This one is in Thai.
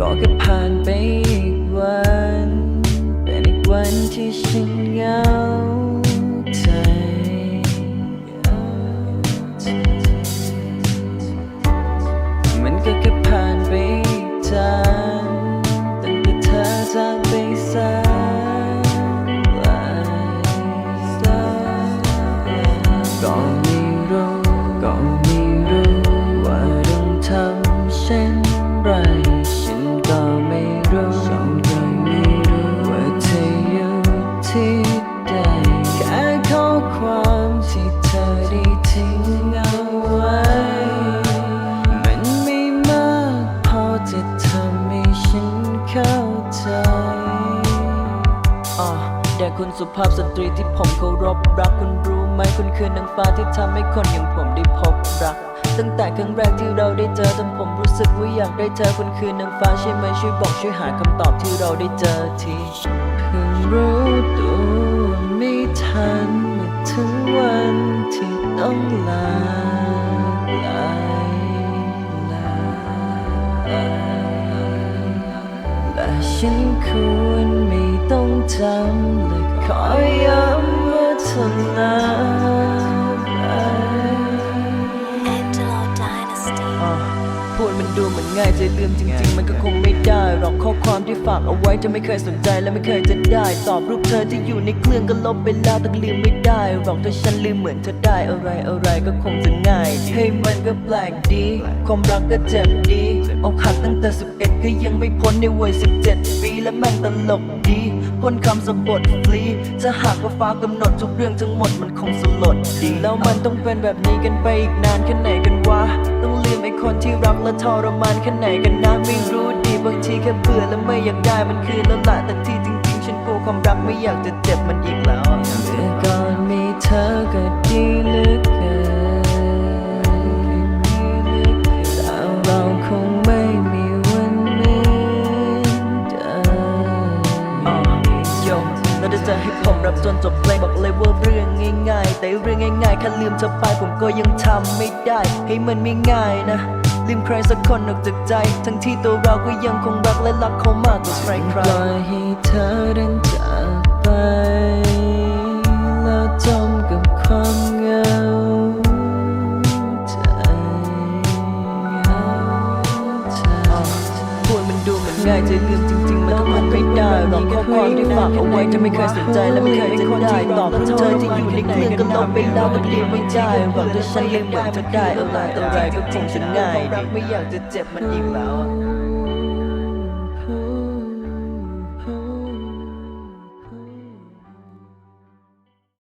ก็แค่ผ่านไปอีกวัน เป็นอีกวันที่ฉัน แด่คุณสุภาพสตรีที่ผมเคารพรักคุณรู้ไหมคุณคือนางฟ้าที่ทำให้คนอย่างผมได้พบรัก ตั้งแต่ครั้งแรกที่เราได้เจอจนผมรู้สึกว่าอยากได้เธอคุณคือนางฟ้าใช่ไหมช่วยบอกช่วยหาคำตอบที่เราได้เจอทีเพิ่งรู้ตัวไม่ทันเมื่อถึงวันที่ต้องลาไกลาและฉันควรไม่ ต้องจำและขอย้ำว่าเธอลาพูดมันดูเหมือนง่ายใจลืมจริง ๆ มันก็คงไม่ได้หรอกข้อความที่ฝากเอาไว้จะไม่เคยสนใจและไม่เคยจะได้ ตอบรูปเธอที่อยู่ในเครื่องก็ลบไปแล้วแต่ลืมไม่ได้หรอกถ้าฉันลืมเหมือนเธอได้อะไรอะไรก็คงจะง่ายให้มันก็แปลกดี ความรักก็เจ็บดี อกหักตั้งแต่ 11 ก็ยังไม่พ้นในวัย 17 ปีและแม่งตลกดีพ้นคำสะบทฟรีจะหากว่าฟ้ากำหนดทุกเรื่องทั้งหมดมันคงสลดดีแล้วมันต้องเป็นแบบนี้กันไปอีกนานแค่ไหนกันวะ ต้องลืมไอ้คนที่รักและทรมานแค่ไหนกันนะไม่รู้ดีบางทีแค่เบื่อและไม่อยากได้มันคืนแล้วละแต่ที่จริงๆ ฉันกลัวความรักไม่อยากจะเจ็บมันอีกแล้ว จนจบเพลงบอกเลยว่าเรื่องง่าย ๆ แต่เรื่องง่ายๆแค่ลืมเธอไปผมก็ยังทำไม่ได้ ให้มันไม่ง่ายนะลืมใครสักคนออกจากใจ ทั้งที่ตัวเราก็ยังคงรักและรักเขามากกว่าใครใครปล่อยให้เธอเดินจ ดูเหมือนง่ายจะลืมจริง ๆ มันก็มันไม่ได้หรอกข้อความที่ฝากเอาไว้จะไม่เคยสนใจและไม่เคยจะได้ตอบเธอที่อยู่ในเครื่องก็ลบไปแล้วก็ลืมไม่ได้หรอกถ้าฉันลืมเหมือนจะได้อะไรอะไรก็คงจะง่ายดีไม่อยากจะเจ็บมันอีกแล้ว